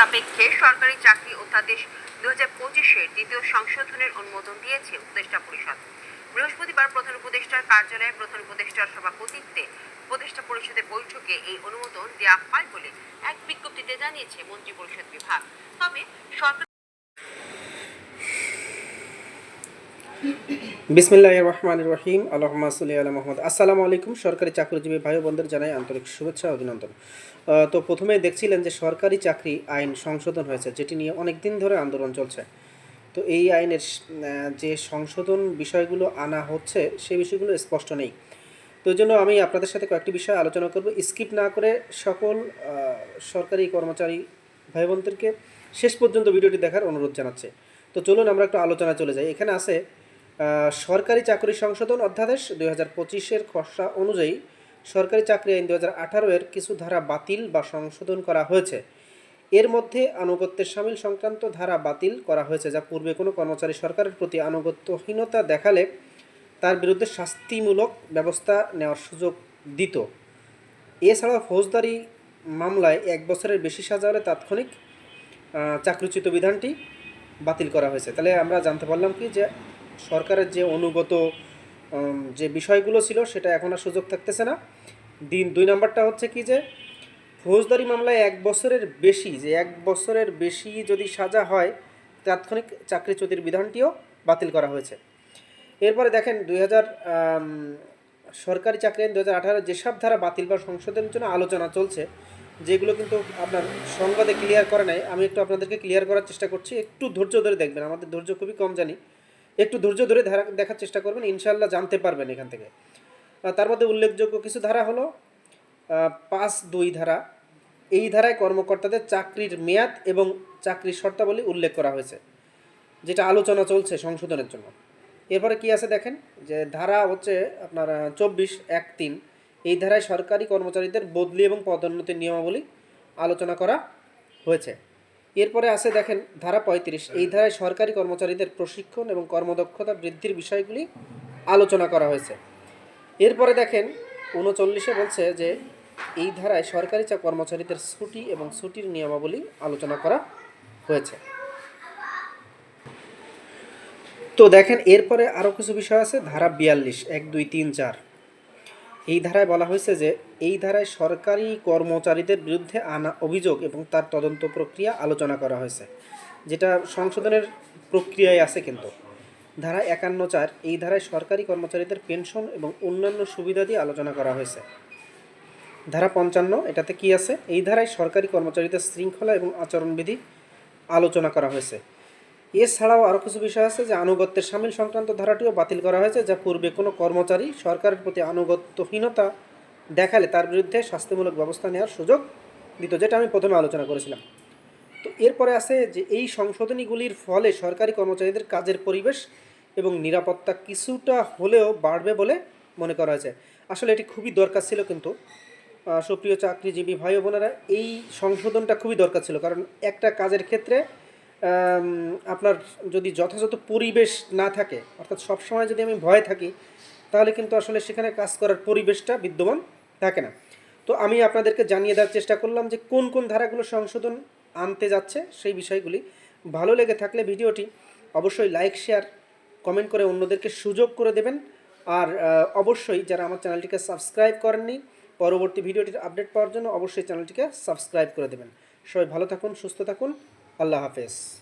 সাপেক্ষে সরকারি চাকরি অধ্যাদেশ দু হাজার পঁচিশের দ্বিতীয় সংশোধনের অনুমোদন দিয়েছে উপদেষ্টা পরিষদ। বৃহস্পতিবার প্রধান উপদেষ্টার কার্যালয়ে প্রধান উপদেষ্টার সভাপতিত্বে উপদেষ্টা পরিষদের বৈঠকে এই অনুমোদন দেওয়া হয় বলে এক বিজ্ঞপ্তিতে জানিয়েছে মন্ত্রী পরিষদ বিভাগ। তবে সরকার বিসমিল্লাহ রহমান রহিম। আল্লাহমা সাল্লি আলা মোহাম্মদ। আসসালামু আলাইকুম সরকারি চাকরিজীবী ভাই বোনদের জানাই আন্তরিক শুভেচ্ছা অভিনন্দন। তো প্রথমে দেখছিলেন যে সরকারি চাকরি আইন সংশোধন হয়েছে, যেটি নিয়ে অনেক দিন ধরে আন্দোলন চলছে। তো এই আইনের যে সংশোধন বিষয়গুলো আনা হচ্ছে সেই বিষয়গুলো স্পষ্ট নেই। তো জন্য আমি আপনাদের সাথে কয়েকটি বিষয় আলোচনা করব। স্কিপ না করে সকল সরকারি কর্মচারী ভাই বোনদেরকে শেষ পর্যন্ত ভিডিওটি দেখার অনুরোধ জানাচ্ছে। তো চলুন আমরা একটু আলোচনা চলে যাই। এখানে আছে সরকারি চাকরি সংশোধন অধ্যাদেশ দুই হাজার পঁচিশের খসড়া অনুযায়ী সরকারি চাকরি আইন দু হাজার আঠারো এর কিছু ধারা বাতিল বা সংশোধন করা হয়েছে। এর মধ্যে আনুগত্যের সামিল সংক্রান্ত ধারা বাতিল করা হয়েছে, যা পূর্বে কোনো কর্মচারী সরকারের প্রতি আনুগত্যহীনতা দেখালে তার বিরুদ্ধে শাস্তিমূলক ব্যবস্থা নেওয়ার সুযোগ দিত। এছাড়া ফৌজদারি মামলায় এক বছরের বেশি সাজা হলে তাৎক্ষণিক চাকরিচ্যুত বিধানটি বাতিল করা হয়েছে। তাহলে আমরা জানতে পারলাম কি যে সরকারের যে অনুগত যে বিষয়গুলো ছিল সেটা এখন আর সুযোগ থাকতেছে না। দিন দুই নাম্বারটা হচ্ছে কি যে, ফৌজদারি মামলায় এক বছরের বেশি, যে এক বছরের বেশি যদি সাজা হয়, তাৎক্ষণিক চাকরিচ্যুতির বিধানটিও বাতিল করা হয়েছে। এরপরে দেখেন দুই হাজার সরকারি চাকরি আইন দু হাজার আঠারো যেসব ধারা বাতিল বা সংশোধনের জন্য আলোচনা চলছে, যেগুলো কিন্তু আপনার সংবাদে ক্লিয়ার করে নাই। আমি একটু আপনাদেরকে ক্লিয়ার করার চেষ্টা করছি। একটু ধৈর্য ধরে দেখবেন, আমাদের ধৈর্য খুবই কম জানি। একটু ধৈর্য ধরে দেখার চেষ্টা করবেন ইনশাল্লাহ জানতে পারবেন এখান থেকে। তার মধ্যে উল্লেখযোগ্য কিছু ধারা হলো পাঁচ দুই ধারা। এই ধারায় কর্মকর্তাদের চাকরির মেয়াদ এবং চাকরির শর্তাবলী উল্লেখ করা হয়েছে, যেটা আলোচনা চলছে সংশোধনের জন্য। এরপরে কি আছে দেখেন? যে ধারা হচ্ছে আপনার চব্বিশ এক তিন। এই ধারায় সরকারি কর্মচারীদের বদলি এবং পদোন্নতির নিয়মাবলী আলোচনা করা হয়েছে। এরপরে আছে দেখেন ধারা পঁয়ত্রিশ। এই ধারায় সরকারি কর্মচারীদের প্রশিক্ষণ এবং কর্মদক্ষতা বৃদ্ধির বিষয়গুলি আলোচনা করা হয়েছে। এরপরে দেখেন উনচল্লিশে বলছে যে এই ধারায় সরকারি চা কর্মচারীদের ছুটি এবং ছুটির নিয়মাবলী আলোচনা করা হয়েছে। তো দেখেন এরপরে আরও কিছু বিষয় আছে। ধারা বিয়াল্লিশ, এক, দুই, তিন, চার। এই ধারায় বলা হয়েছে যে, এই ধারায় সরকারি কর্মচারীদের বিরুদ্ধে আনা অভিযোগ এবং তার তদন্ত প্রক্রিয়া আলোচনা করা হয়েছে, যেটা সংশোধনের প্রক্রিয়ায় আছে কিন্তু। ধারা একান্ন চার, এই ধারায় সরকারি কর্মচারীদের পেনশন এবং অন্যান্য সুবিধা দিয়ে আলোচনা করা হয়েছে। ধারা পঞ্চান্ন, এটাতে কি আছে? এই ধারায় সরকারি কর্মচারীদের শৃঙ্খলা এবং আচরণবিধি আলোচনা করা হয়েছে। এছাড়াও আরও কিছু বিষয় আছে যে আনুগত্যের সামিল সংক্রান্ত ধারাটিও বাতিল করা হয়েছে, যা পূর্বে কোনো কর্মচারী সরকারের প্রতি আনুগত্যহীনতা দেখালে তার বিরুদ্ধে শাস্তিমূলক ব্যবস্থা নেওয়ার সুযোগ দিত, যেটা আমি প্রথমে আলোচনা করেছিলাম। তো এরপরে আছে যে এই সংশোধনীগুলির ফলে সরকারি কর্মচারীদের কাজের পরিবেশ এবং নিরাপত্তা কিছুটা হলেও বাড়বে বলে মনে করা হয়েছে। আসলে এটি খুবই দরকার ছিল কিন্তু সুপ্রিয় চাকরিজীবী ভাই বোনেরা, এই সংশোধনটা খুবই দরকার ছিল। কারণ একটা কাজের ক্ষেত্রে আপনার যদি যথাযথ পরিবেশ না থাকে, অর্থাৎ সবসময় যদি আমি ভয়ে থাকি, তাহলে কিন্তু আসলে সেখানে কাজ করার পরিবেশটা বিদ্যমান থাকে না। তো আমি আপনাদেরকে জানিয়ে দেওয়ার চেষ্টা করলাম যে কোন কোন ধারাগুলো সংশোধন আনতে যাচ্ছে সেই বিষয়গুলি। ভালো লেগে থাকলে ভিডিওটি অবশ্যই লাইক, শেয়ার, কমেন্ট করে অন্যদেরকে সুযোগ করে দেবেন। আর অবশ্যই যারা আমার চ্যানেলটিকে সাবস্ক্রাইব করেননি, পরবর্তী ভিডিওটির আপডেট পাওয়ার জন্য অবশ্যই চ্যানেলটিকে সাবস্ক্রাইব করে দেবেন। সবাই ভালো থাকুন, সুস্থ থাকুন। আল্লাহ হাফেজ।